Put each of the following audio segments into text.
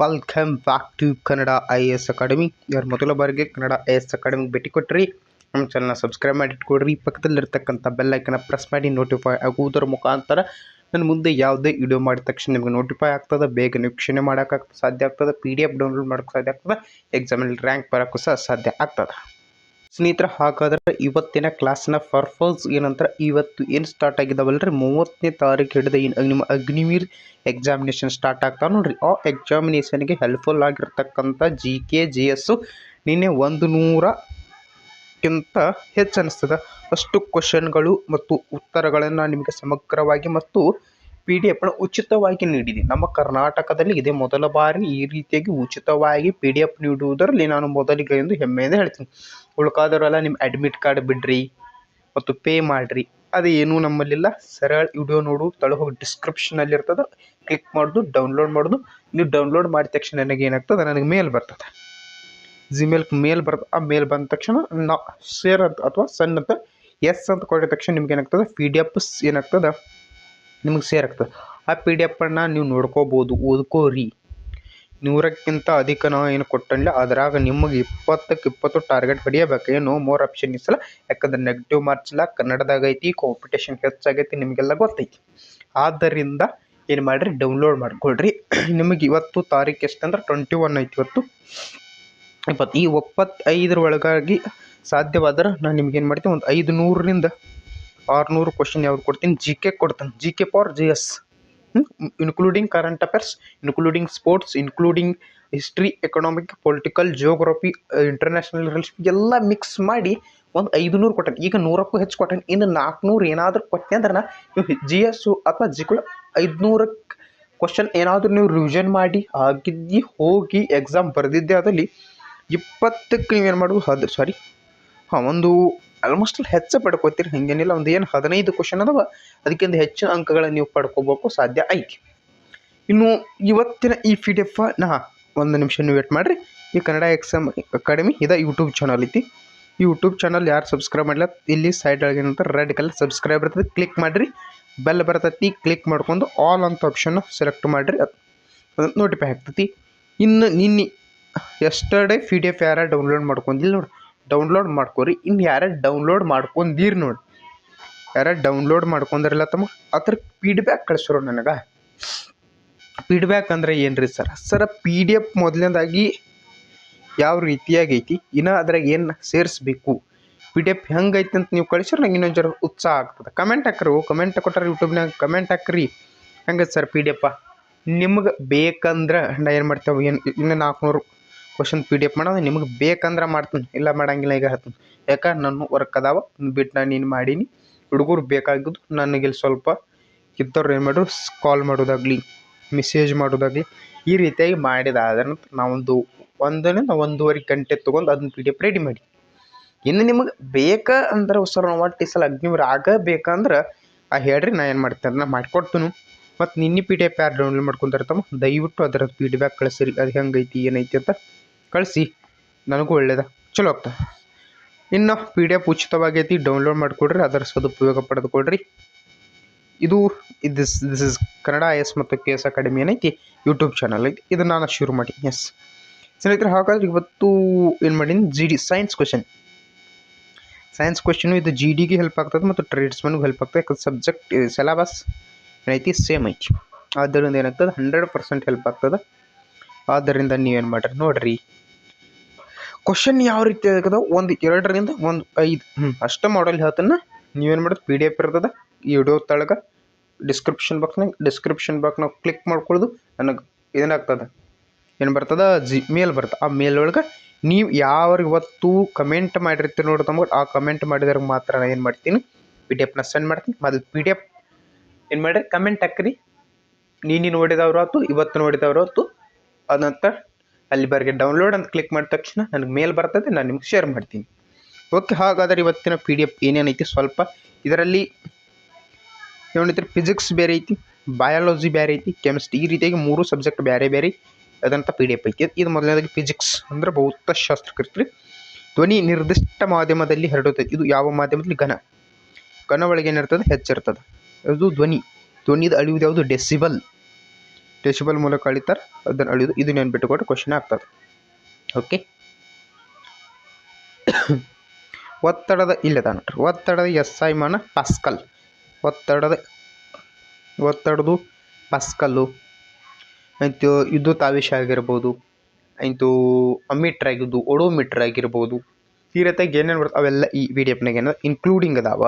Welcome back to Kannada I A S academy. ಯಾರು ಮೊದಲ ಬಾರಿಗೆ ಕನ್ನಡ ಐ ಎಸ್ ಅಕಾಡೆಮಿಗೆ ಭೇಟಿ ಕೊಟ್ಟ್ರಿ ನಮ್ಮ ಚಾನಲ್ನ ಸಬ್ಸ್ಕ್ರೈಬ್ ಮಾಡಿ ಇಟ್ಕೊಡ್ರಿ ಪಕ್ಕದಲ್ಲಿರ್ತಕ್ಕಂಥ ಬೆಲ್ಲೈಕನ್ನ ಪ್ರೆಸ್ ಮಾಡಿ ನೋಟಿಫೈ ಆಗುವುದರ ಮುಖಾಂತರ ನನ್ನ ಮುಂದೆ ಯಾವುದೇ ವಿಡಿಯೋ ಮಾಡಿದ ತಕ್ಷಣ ನಿಮಗೆ ನೋಟಿಫೈ ಆಗ್ತದೆ. ಬೇಗ ವೀಕ್ಷಣೆ ಮಾಡೋಕ್ಕಾಗ್ತದೆ ಸಾಧ್ಯ ಆಗ್ತದೆ. ಪಿ ಡಿ ಎಫ್ ಡೌನ್ಲೋಡ್ ಮಾಡೋಕ್ಕೆ ಸಾಧ್ಯ ಆಗ್ತದೆ. ಎಕ್ಸಾಮಲ್ಲಿ ರ್ಯಾಂಕ್ ಬರೋಕ್ಕೂ ಸಹ ಸಾಧ್ಯ ಆಗ್ತದೆ. ಸ್ನೇಹಿತರೆ, ಹಾಗಾದ್ರೆ ಇವತ್ತಿನ ಕ್ಲಾಸ್ನ ಪರ್ಪಸ್ ಏನಂದ್ರೆ ಇವತ್ತು ಏನು ಸ್ಟಾರ್ಟ್ ಆಗಿದಾವಲ್ರಿ? ಮೂವತ್ತನೇ ತಾರೀಕು ಹಿಡಿದ ಏನು ನಿಮ್ಮ ಅಗ್ನಿವೀರ್ ಎಕ್ಸಾಮಿನೇಷನ್ ಸ್ಟಾರ್ಟ್ ಆಗ್ತಾವೆ ನೋಡ್ರಿ. ಆ ಎಕ್ಸಾಮಿನೇಷನ್ಗೆ ಹೆಲ್ಪ್ಫುಲ್ ಆಗಿರ್ತಕ್ಕಂಥ ಜಿ ಕೆ ಜಿ ಎಸ್ಸು ನಿನ್ನೆ ಒಂದು ನೂರಕ್ಕಿಂತ ಹೆಚ್ಚು ಅನಿಸ್ತದೆ. ಅಷ್ಟು ಕ್ವಶನ್ಗಳು ಮತ್ತು ಉತ್ತರಗಳನ್ನು ನಿಮಗೆ ಸಮಗ್ರವಾಗಿ ಮತ್ತು ಪಿ ಡಿ ಎಫ್ನ ಉಚಿತವಾಗಿ ನೀಡಿದೆ. ನಮ್ಮ ಕರ್ನಾಟಕದಲ್ಲಿ ಇದೇ ಮೊದಲ ಬಾರಿ ಈ ರೀತಿಯಾಗಿ ಉಚಿತವಾಗಿ ಪಿ ಡಿ ಎಫ್ ನೀಡುವುದರಲ್ಲಿ ನಾನು ಮೊದಲಿಗೆ ಎಂದು ಹೆಮ್ಮೆಯಿಂದ ಹೇಳ್ತೀನಿ. ಉಳ್ಕಾದವರೆಲ್ಲ ನಿಮ್ಮ ಅಡ್ಮಿಟ್ ಕಾರ್ಡ್ ಬಿಡ್ರಿ ಮತ್ತು ಪೇ ಮಾಡಿರಿ. ಅದು ಏನೂ ನಮ್ಮಲ್ಲಿಲ್ಲ. ಸರಳ ವಿಡಿಯೋ ನೋಡು ತಳ ಹೋಗಿ ಡಿಸ್ಕ್ರಿಪ್ಷನಲ್ಲಿ ಇರ್ತದೆ. ಕ್ಲಿಕ್ ಮಾಡೋದು ಡೌನ್ಲೋಡ್ ಮಾಡೋದು. ನೀವು ಡೌನ್ಲೋಡ್ ಮಾಡಿದ ತಕ್ಷಣ ನನಗೆ ಏನಾಗ್ತದೆ? ನನಗೆ ಮೇಲ್ ಬರ್ತದೆ. ಜಿಮೇಲ್ ಮೇಲ್ ಬರ್ತದೆ. ಆ ಮೇಲ್ ಬಂದ ತಕ್ಷಣ ನಾ ಶೇರ್ ಅಂತ ಅಥವಾ ಸಣ್ಣ ಅಂತ ಎಸ್ ಅಂತ ಕೊಟ್ಟ ತಕ್ಷಣ ನಿಮ್ಗೆ ಏನಾಗ್ತದೆ? ಪಿ ಡಿ ಎಫ್ ಏನಾಗ್ತದೆ? ನಿಮಗೆ ಸೇರ್ ಆಗ್ತದೆ ಆ ಪಿ ಡಿ ಎಫನ್ನು ನೀವು ನೋಡ್ಕೋಬೋದು, ಓದ್ಕೋರಿ. ನೂರಕ್ಕಿಂತ ಅಧಿಕ ನಾವು ಏನು ಕೊಟ್ಟಲ್ಲ ಅದ್ರಾಗ ನಿಮಗೆ ಇಪ್ಪತ್ತಕ್ಕೆ ಇಪ್ಪತ್ತು ಟಾರ್ಗೆಟ್ ಹೊಡಿಯಬೇಕು ಏನು ಮೋರ್ ಆಪ್ಷನ್ ಇಸಲ್ಲ ಯಾಕಂದ್ರೆ ನೆಗೆಟಿವ್ ಮಾರ್ಕ್ಸ್ ಇಲ್ಲ ಕನ್ನಡದಾಗ ಐತಿ ಕಾಂಪಿಟೇಷನ್ ಹೆಚ್ಚಾಗೈತಿ, ನಿಮಗೆಲ್ಲ ಗೊತ್ತೈತಿ. ಆದ್ದರಿಂದ ಏನು ಮಾಡಿರಿ ಡೌನ್ಲೋಡ್ ಮಾಡ್ಕೊಳ್ರಿ. ನಿಮಗೆ ಇವತ್ತು ತಾರೀಕು ಎಷ್ಟಂದ್ರೆ ಟ್ವೆಂಟಿ ಒನ್ ಐತಿ ಇವತ್ತು. ಇಪ್ಪತ್ತು ಈ ಒಪ್ಪತ್ತೈದರ ಒಳಗಾಗಿ ಸಾಧ್ಯವಾದ್ರೆ ನಾನು ನಿಮ್ಗೆ ಏನು ಮಾಡ್ತೀನಿ, ಒಂದು ಐದು ನೂರರಿಂದ ಆರುನೂರು ಕ್ವಶನ್ ಯಾವ್ದು ಕೊಡ್ತೀನಿ? ಜಿ ಕೆ ಕೊಡ್ತೀನಿ. G K for G S including current affairs including sports including history economic political geography international relation ಎಲ್ಲ ಮಿಕ್ಸ್ ಮಾಡಿ ಒಂದು ಐದು ನೂರು ಕೊಟ್ಟೆ ಈಗ ನೂರಕ್ಕೂ ಹೆಚ್ಚು ಕೊಟ್ಟೆ ಇನ್ನು ನಾಲ್ಕುನೂರು ಏನಾದರೂ ಕೊಟ್ಟೆ ಅಂದ್ರೆ ನೀವು ಜಿ ಎಸ್ ಅಥವಾ ಜಿಗಳು ಐದುನೂರಕ್ಕೆ ಕ್ವಶನ್ ಏನಾದರೂ ನೀವು ರಿವಿಷನ್ ಮಾಡಿ, ಆಗಿದ್ದು ಹೋಗಿ ಎಕ್ಸಾಮ್ ಬರೆದಿದ್ದೆ ಅದರಲ್ಲಿ ಇಪ್ಪತ್ತಕ್ಕೆ ನೀವೇನು ಮಾಡ್ಬೋದು ಅದು ಸಾರಿ ಹಾಂ, ಒಂದು ಆಲ್ಮೋಸ್ಟ್ ಅಲ್ಲಿ ಹೆಚ್ಚು ಪಡ್ಕೋತೀರಿ, ಹಾಗೇನಿಲ್ಲ, ಒಂದು ಏನು ಹದಿನೈದು ಕ್ವಶನ್ ಅದಾವ, ಅದಕ್ಕಿಂತ ಹೆಚ್ಚಿನ ಅಂಕಗಳನ್ನು ನೀವು ಪಡ್ಕೋಬೇಕು, ಸಾಧ್ಯ ಐತಿ ಇನ್ನು ಇವತ್ತಿನ ಈ ಪಿ ಡಿ ಎಫ್ ನಾ ಒಂದು ನಿಮಿಷ ನೀವು ವೇಟ್ ಮಾಡಿರಿ. ಈ ಕನ್ನಡ ಎಕ್ಸಾಮ್ ಅಕಾಡೆಮಿ ಇದು ಯೂಟ್ಯೂಬ್ ಚಾನಲ್ ಐತಿ. ಯೂಟ್ಯೂಬ್ ಚಾನಲ್ ಯಾರು ಸಬ್ಸ್ಕ್ರೈಬ್ ಮಾಡಿಲ್ಲ ಇಲ್ಲಿ ಸೈಡ್ ಒಳಗೆ ಏನಂತ ರೆಡ್ ಕಲರ್ ಸಬ್ಸ್ಕ್ರೈಬ್ ಇರ್ತದೆ ಕ್ಲಿಕ್ ಮಾಡಿರಿ. ಬೆಲ್ ಬರ್ತೈತಿ ಕ್ಲಿಕ್ ಮಾಡ್ಕೊಂಡು ಆಲ್ ಅಂತ ಆಪ್ಷನ್ ಸೆಲೆಕ್ಟ್ ಮಾಡಿರಿ, ಅದು ನೋಟಿಫೈ ಆಗ್ತೈತಿ. ಇನ್ನು ನಿನ್ನೆ ಎಸ್ಟರ್ಡೇ ಪಿ ಡಿ ಎಫ್ ಯಾರು ಡೌನ್ಲೋಡ್ ಮಾಡ್ಕೊಂಡಿಲ್ಲ ನೋಡಿ. ಡೌನ್ಲೋಡ್ ಮಾಡ್ಕೊರಿ. ಇನ್ನು ಯಾರು ಡೌನ್ಲೋಡ್ ಮಾಡ್ಕೊಂಡೀರಿ ನೋಡಿ. ಯಾರು ಡೌನ್ಲೋಡ್ ಮಾಡ್ಕೊಂಡಿರಲ್ಲ ತಮ್ಮ, ಅದ್ರ ಫೀಡ್ಬ್ಯಾಕ್ ಕಳಿಸ್ರು ನನಗೆ. ಫೀಡ್ಬ್ಯಾಕ್ ಅಂದರೆ ಏನು sir sir P D F ಮೊದಲನೇದಾಗಿ ಯಾವ ರೀತಿಯಾಗಿ ಐತಿ ಇನ್ನು ಅದ್ರಾಗ ಏನು ಸೇರಿಸ್ಬೇಕು? ಪಿ ಡಿ ಎಫ್ ಹೆಂಗೈತಿ ಅಂತ ನೀವು ಕಳಿಸ್ರೆ, ನಂಗೆ ಇನ್ನೊಂದು ಜರ ಉತ್ಸಾಹ ಆಗ್ತದೆ. ಕಮೆಂಟ್ ಹಾಕ್ರಿ ಕಮೆಂಟ್ ಕೊಟ್ಟಾರೆ ಯೂಟ್ಯೂಬ್ನಾಗ ಕಮೆಂಟ್ ಹಾಕ್ರಿ. ಹೆಂಗೆ ಸರ್ ಪಿ ಡಿ ಎಫ ನಿಮ್ಗೆ ಬೇಕಂದ್ರೆ, ನಾ ಏನು ಮಾಡ್ತೇವೆ, ಏನು, ಇನ್ನು ನಾಲ್ಕುನೂರು ಕ್ವಶನ್ ಪಿ ಡಿ ಎಫ್ ಮಾಡೋದು, ನಿಮಗೆ ಬೇಕಂದ್ರೆ ಮಾಡ್ತೀನಿ, ಇಲ್ಲ ಮಾಡಂಗಿಲ್ಲ ಈಗ ಹೇಳ್ತೀನಿ. ಯಾಕಂದ್ರೆ ನನ್ನ ವರ್ಕ್ ಅದಾವ ಬಿಟ್ಟು ನಾನು ನೀನು ಮಾಡೀನಿ, ಹುಡುಗರು ಬೇಕಾಗಿದ್ದು ನನಗೆ ಇಲ್ಲಿ ಸ್ವಲ್ಪ ಇದ್ದವ್ರು ಏನು ಮಾಡೋರು ಕಾಲ್ ಮಾಡೋದಾಗಲಿ ಮೆಸೇಜ್ ಮಾಡೋದಾಗಲಿ, ಈ ರೀತಿಯಾಗಿ ಮಾಡಿದಾದ ನಂತರ ನಾವೊಂದು ಒಂದರಿಂದ ಒಂದೂವರೆ ಗಂಟೆ ತೊಗೊಂಡು ಅದನ್ನ ಪಿ ಡಿ ಎಫ್ ರೆಡಿ ಮಾಡಿ. ಇನ್ನು ನಿಮಗೆ ಬೇಕಾ ಅಂದ್ರೆ ಸರ್ ನಾವು ಒಟ್ಟು ಈ ಸಲ ಆಗ ಆಗಬೇಕಂದ್ರೆ ಆ ಹೇಳ್ರಿ ನಾ ಏನು ಮಾಡ್ತೇನೆ ಅದನ್ನ ಮಾಡಿಕೊಡ್ತೀನಿ. ಮತ್ತು ನಿನ್ನೆ ಪಿ ಡಿ ಎಫ್ ಯಾರು ಡೌನ್ಲೋಡ್ ಮಾಡ್ಕೊಂತಾರತ್ತಮ್ಮ ದಯವಿಟ್ಟು ಅದರ ಫೀಡ್ಬ್ಯಾಕ್ ಕಳಿಸ್ರಿ, ಅದು ಹೆಂಗೈತಿ, ಏನೈತಿ ಅಂತ. ಕಳಿಸಿ. ನನಗೂ ಒಳ್ಳೇದ. ಚಲೋ ಆಗ್ತದೆ ಇನ್ನು ಪಿ ಡಿ ಎಫ್ ಉಚಿತವಾಗೈತಿ ಡೌನ್ಲೋಡ್ ಮಾಡಿಕೊಡ್ರಿ ಅದರ ಸದುಪಯೋಗ ಪಡೆದುಕೊಡ್ರಿ ಇದು this this is Kannada I S ಮತ್ತು ಕೆ ಎಸ್ ಅಕಾಡೆಮಿ ಏನೈತಿ ಯೂಟ್ಯೂಬ್ ಚಾನಲ್ ಐತಿ. ಇದನ್ನು ನಾನು ಶುರು ಮಾಡಿ. ಎಸ್ ಸ್ನೇಹಿತರೆ, ಹಾಗಾದ್ರೆ ಇವತ್ತು ಏನು ಮಾಡೀನಿ? G D science question science question ಇದು ಜಿ ಡಿಗೆ ಹೆಲ್ಪ್ ಆಗ್ತದೆ ಮತ್ತು ಟ್ರೇಡ್ಸ್ಮನ್ಗೂ ಹೆಲ್ಪ್ ಆಗ್ತದೆ. ಯಾಕಂದ್ರೆ ಸಬ್ಜೆಕ್ಟ್ ಸಿಲೆಬಸ್ ಏನೈತಿ ಸೇಮ್ ಐತಿ. ಆದ್ದರಿಂದ ಏನಾಗ್ತದೆ? ಹಂಡ್ರೆಡ್ ಪರ್ಸೆಂಟ್ ಹೆಲ್ಪ್ ಆಗ್ತದೆ. ಆದ್ದರಿಂದ ನೀವೇನು ಮಾಡ್ರಿ? ನೋಡಿರಿ. ಕ್ವಶನ್ ಯಾವ ರೀತಿ ಆಗದ? ಒಂದು ಎರಡರಿಂದ ಒಂದು ಐದು. ಹ್ಞೂ ಅಷ್ಟೇ ಮಾಡಲ್ ಹೇಳ್ತಾನೆ. ನೀವೇನು ಮಾಡೋದು ಪಿ ಡಿ ಎಫ್ ಇರ್ತದೆ ಈ ವಿಡಿಯೋ ತಳಗೆ ಡಿಸ್ಕ್ರಿಪ್ಷನ್ ಬಾಕ್ಸ್ನಾಗ ಡಿಸ್ಕ್ರಿಪ್ಷನ್ ಬಾಕ್ಸ್ನಾಗ ಕ್ಲಿಕ್ ಮಾಡ್ಕೊಳ್ಳೋದು ನನಗೆ ಏನಾಗ್ತದೆ ಏನು ಬರ್ತದೆ? ಜಿ ಮೇಲ್ ಬರ್ತದೆ. ಆ ಮೇಲ್ ಒಳಗೆ ನೀವು ಯಾವ ಇವತ್ತು ಕಮೆಂಟ್ ಮಾಡಿರ್ತೀರಿ ನೋಡಿ ತಮಗೆ. ಆ ಕಮೆಂಟ್ ಮಾಡಿದ್ರೆ ಮಾತ್ರ ನಾನು ಏನು ಮಾಡ್ತೀನಿ? ಪಿ ಡಿ ಎಫ್ನ ಸೆಂಡ್ ಮಾಡ್ತೀನಿ. ಮೊದಲು ಪಿ ಡಿ ಎಫ್ ಏನು ಮಾಡಿರಿ? ಕಮೆಂಟ್ ಹಾಕ್ರಿ. ನೀನು ನೋಡಿದವ್ರು ಆಯ್ತು ಇವತ್ತು ನೋಡಿದವ್ರು ಆಯ್ತು ಅದಂತ ಅಲ್ಲಿ ಬರ್ಗೆ ಡೌನ್ಲೋಡ್ ಅಂತ ಕ್ಲಿಕ್ ಮಾಡಿದ ತಕ್ಷಣ ನನಗೆ ಮೇಲ್ ಬರ್ತದೆ, ನಾನು ನಿಮ್ಗೆ ಶೇರ್ ಮಾಡ್ತೀನಿ. ಓಕೆ ಹಾಗಾದ್ರೆ ಇವತ್ತಿನ ಪಿ ಡಿ ಎಫ್ ಏನೇನೈತಿ ಸ್ವಲ್ಪ ಇದರಲ್ಲಿ ಏನಿದ್ರೆ ಫಿಸಿಕ್ಸ್ ಬೇರೆ ಐತಿ ಬಯಾಲಜಿ ಬೇರೆ ಐತಿ ಕೆಮಿಸ್ಟ್ರಿ ಈ ರೀತಿಯಾಗಿ ಮೂರು ಸಬ್ಜೆಕ್ಟ್ ಬೇರೆ ಬೇರೆ ಅದಂಥ ಪಿ ಡಿ ಎಫ್ ಐತಿ. ಇದು ಮೊದಲನೇದಾಗಿ ಫಿಸಿಕ್ಸ್ ಅಂದ್ರೆ ಭೌತಶಾಸ್ತ್ರ ಕರಿತೀರಿ ಧ್ವನಿ ನಿರ್ದಿಷ್ಟ ಮಾಧ್ಯಮದಲ್ಲಿ ಹರಡುತ್ತೆ. ಇದು ಯಾವ ಮಾಧ್ಯಮದಲ್ಲಿ? ಘನ. ಘನ ಒಳಗೆ ಏನಿರ್ತದೆ ಹೆಚ್ಚಿರ್ತದೆ. ಅದು ಧ್ವನಿ. ಧ್ವನಿದು ಅಳಿಯುವುದು ಯಾವುದು? ಡೆಸಿಬಲ್ ಡೆಸಿಬಲ್ ಮೂಲಕ ಅಳಿತಾರೆ ಅದನ್ನು ಅಳಿಯೋದು. ಇದು ನೆನ್ಬಿಟ್ಟುಕೊಟ್ಟು ಕ್ವಶನ್ ಆಗ್ತದೆ. ಓಕೆ ಒತ್ತಡದ ಇಲ್ಲದ ಒತ್ತಡದ ಎಸ್ ಐ ಮಾನ ಪಾಸ್ಕಲ್ ಒತ್ತಡದ, ಒತ್ತಡದು ಪಾಸ್ಕಲ್ಲು ಆಯಿತು ವಿದ್ಯುತ್ ಆವೇಶ ಆಗಿರ್ಬೋದು. ಆಯಿತು ಅಮೀಟ್ರ್ ಆಗಿದ್ದು ಒಡೋಮೀಟ್ರ್ ಆಗಿರ್ಬೋದು. ಈ ರೀತಿಯಾಗಿ ಏನೇನು ಬರ್ತವೆ ಅವೆಲ್ಲ ಈ ವಿ ಡಿ ಎಫ್ನಾಗ ಏನದ ಇನ್ಕ್ಲೂಡಿಂಗ್ ಅದಾವ.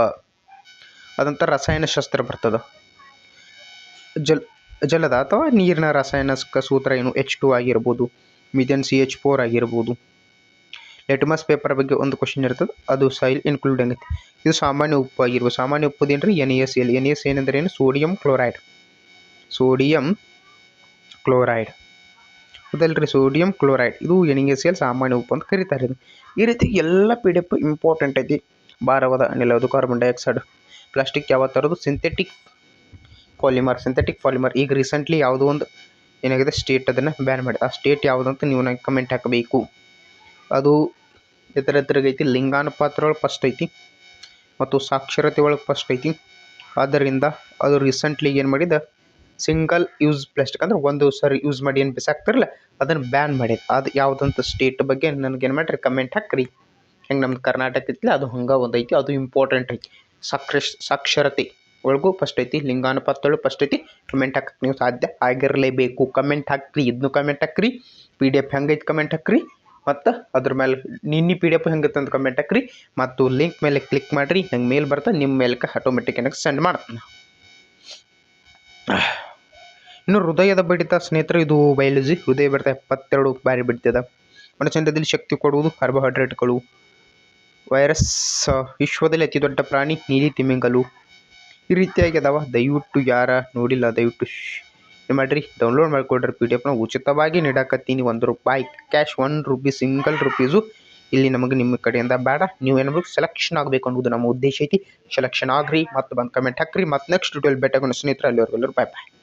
ಅದಂತ ರಸಾಯನಶಾಸ್ತ್ರ ಬರ್ತದೆ. ಜಲ್ ಜಲದ ಅಥವಾ ನೀರಿನ ರಾಸಾಯನಿಕ ಸೂತ್ರ ಏನು? ಎಚ್ ಟು ಆಗಿರ್ಬೋದು ಮಿಥೇನ್ ಸಿ ಎಚ್ ಫೋರ್ ಆಗಿರ್ಬೋದು. ಲೆಟ್ಮಸ್ ಪೇಪರ್ ಬಗ್ಗೆ ಒಂದು ಕ್ವಶನ್ ಇರ್ತದೆ. ಅದು ಸೈಲ್ ಇನ್ಕ್ಲೂಡಿಂಗ್ ಆಗುತ್ತೆ ಇದು ಸಾಮಾನ್ಯ ಉಪ್ಪು ಆಗಿರ್ಬೋದು. ಸಾಮಾನ್ಯ ಉಪ್ಪು ರೀ N S L N S ಏನಂದ್ರೆ ಏನು? ಸೋಡಿಯಂ ಕ್ಲೋರೈಡ್ ಸೋಡಿಯಂ ಕ್ಲೋರೈಡ್ ಹೌದಲ್ರಿ ಸೋಡಿಯಂ ಕ್ಲೋರೈಡ್ ಇದು ಎನ್ ಎಸ್ ಎಲ್ ಸಾಮಾನ್ಯ ಉಪ್ಪು ಅಂತ ಕರೀತಾರೆ ಇದು ಈ ರೀತಿ ಎಲ್ಲ ಪಿ ಡಿ ಇಂಪಾರ್ಟೆಂಟ್ ಐತಿ. ಭಾರವಾದ ಅನಿಲ ಅದು ಕಾರ್ಬನ್ ಡೈಆಕ್ಸೈಡ್ ಪ್ಲಾಸ್ಟಿಕ್ ಯಾವ ಥರದ್ದು ಸಿಂಥೆಟಿಕ್ ಪಾಲಿಮರ್ ಸಿಂಥೆಟಿಕ್ ಪಾಲಿಮರ್ ಈಗ ರೀಸೆಂಟ್ಲಿ ಯಾವುದೋ ಒಂದು ಏನಾಗಿದೆ ಸ್ಟೇಟ್ ಅದನ್ನು ಬ್ಯಾನ್ ಮಾಡಿದೆ ಆ ಸ್ಟೇಟ್ ಯಾವುದಂತ ನೀವು ನನಗೆ ಕಮೆಂಟ್ ಹಾಕಬೇಕು. ಅದು ಎತ್ತರ ಎತ್ತರಗೈತಿ ಲಿಂಗಾನುಪಾತ್ರ ಒಳಗೆ ಫಸ್ಟ್ ಐತಿ ಮತ್ತು ಸಾಕ್ಷರತೆ ಒಳಗೆ ಫಸ್ಟ್ ಐತಿ. ಆದ್ದರಿಂದ ಅದು ರೀಸೆಂಟ್ಲಿ ಏನು ಮಾಡಿದ ಸಿಂಗಲ್ ಯೂಸ್ ಪ್ಲಾಸ್ಟಿಕ್ ಅಂದ್ರೆ ಒಂದು ಸರಿ ಯೂಸ್ ಮಾಡಿ ಏನು ಬಿಸಾಕ್ತಾರಲ್ಲ, ಅದನ್ನು ಬ್ಯಾನ್ ಮಾಡಿದೆ. ಅದು ಯಾವುದಂತ ಸ್ಟೇಟ್ ಬಗ್ಗೆ ನನಗೆ ಏನು ಮಾಡಿರಿ ಕಮೆಂಟ್ ಹಾಕ್ರಿ. ಹೆಂಗೆ ನಮ್ದು ಕರ್ನಾಟಕ ಇತ್ತಲ್ಲ ಅದು ಹಂಗೆ ಒಂದು ಐತಿ, ಅದು ಇಂಪಾರ್ಟೆಂಟ್ ಐತಿ. ಸಾಕ್ಷ ಸಾಕ್ಷರತೆ. ಒಳಗೂ ಫಸ್ಟ್ ಐತಿ, ಲಿಂಗಾನುಪಾತ ಫಸ್ಟ್ ಐತಿ. ಕಮೆಂಟ್ ಹಾಕಕ್ಕೆ ನೀವು ಸಾಧ್ಯ ಆಗಿರಲೇಬೇಕು. ಕಮೆಂಟ್ ಹಾಕ್ರಿ ಇದನ್ನು ಕಮೆಂಟ್ ಹಾಕ್ರಿ. ಪಿ ಡಿ ಎಫ್ ಹೆಂಗೈತೆ ಕಮೆಂಟ್ ಹಾಕ್ರಿ. ಮತ್ತು ಅದ್ರ ಮೇಲೆ ನಿನ್ನೆ ಪಿ ಡಿ ಎಫ್ ಹೆಂಗೈತೆ ಅಂತ ಕಮೆಂಟ್ ಹಾಕ್ರಿ. ಮತ್ತು ಲಿಂಕ್ ಮೇಲೆ ಕ್ಲಿಕ್ ಮಾಡಿರಿ ಹೆಂಗೆ ಮೇಲ್ ಬರ್ತದೆ ನಿಮ್ಮ ಮೇಲಕ್ಕೆ ಆಟೋಮೆಟಿಕ್ ಏನಾಗ ಸೆಂಡ್ ಮಾಡ್ತೀನಿ. ಇನ್ನು ಹೃದಯದ ಬಡಿತ ಸ್ನೇಹಿತರು, ಇದು ಬಯಾಲಜಿ ಹೃದಯ ಬಡಿತ ಎಪ್ಪತ್ತೆರಡು ಬಾರಿ ಬಿಡ್ತದೆ. ಮನುಷ್ಯನದಲ್ಲಿ ಶಕ್ತಿ ಕೊಡುವುದು ಕಾರ್ಬೋಹೈಡ್ರೇಟ್ಗಳು ವೈರಸ್ ವಿಶ್ವದಲ್ಲಿ ಅತಿ ದೊಡ್ಡ ಪ್ರಾಣಿ, ನೀಲಿ ತಿಮಿಂಗಲು. ಈ ರೀತಿಯಾಗಿ ಅದಾವ. ದಯವಿಟ್ಟು ಯಾರ ನೋಡಿಲ್ಲ, ದಯವಿಟ್ಟು ಏನು ಮಾಡಿರಿ. ಡೌನ್ಲೋಡ್ ಮಾಡ್ಕೊಳ್ರಿ. ಪಿ ಡಿ ಉಚಿತವಾಗಿ ನೀಡಾಕತ್ತೀನಿ. ಒಂದು ರೂಪಾಯಿ cash one rupee single rupees ಇಲ್ಲಿ ನಮಗೆ ನಿಮ್ಮ ಕಡೆಯಿಂದ ಬೇಡ. ನೀವು ಏನಾದ್ರು ಸೆಲೆಕ್ಷನ್ ಆಗಬೇಕು ಅನ್ನೋದು ನಮ್ಮ ಉದ್ದೇಶ ಐತಿ. ಸೆಲೆಕ್ಷನ್ ಆಗ್ರಿ. ಮತ್ತು ಬಂದು ಕಮೆಂಟ್ ಹಾಕ್ರಿ. ಮತ್ತು ನೆಕ್ಸ್ಟ್ ವಿಡಿಯೋಲಿ ಭೇಟಿಯಾಗೋಣ ಸ್ನೇಹಿತರೆ. ಅಲ್ಲಿವರೆಗೂ ಬಾಯ್ ಬಾಯ್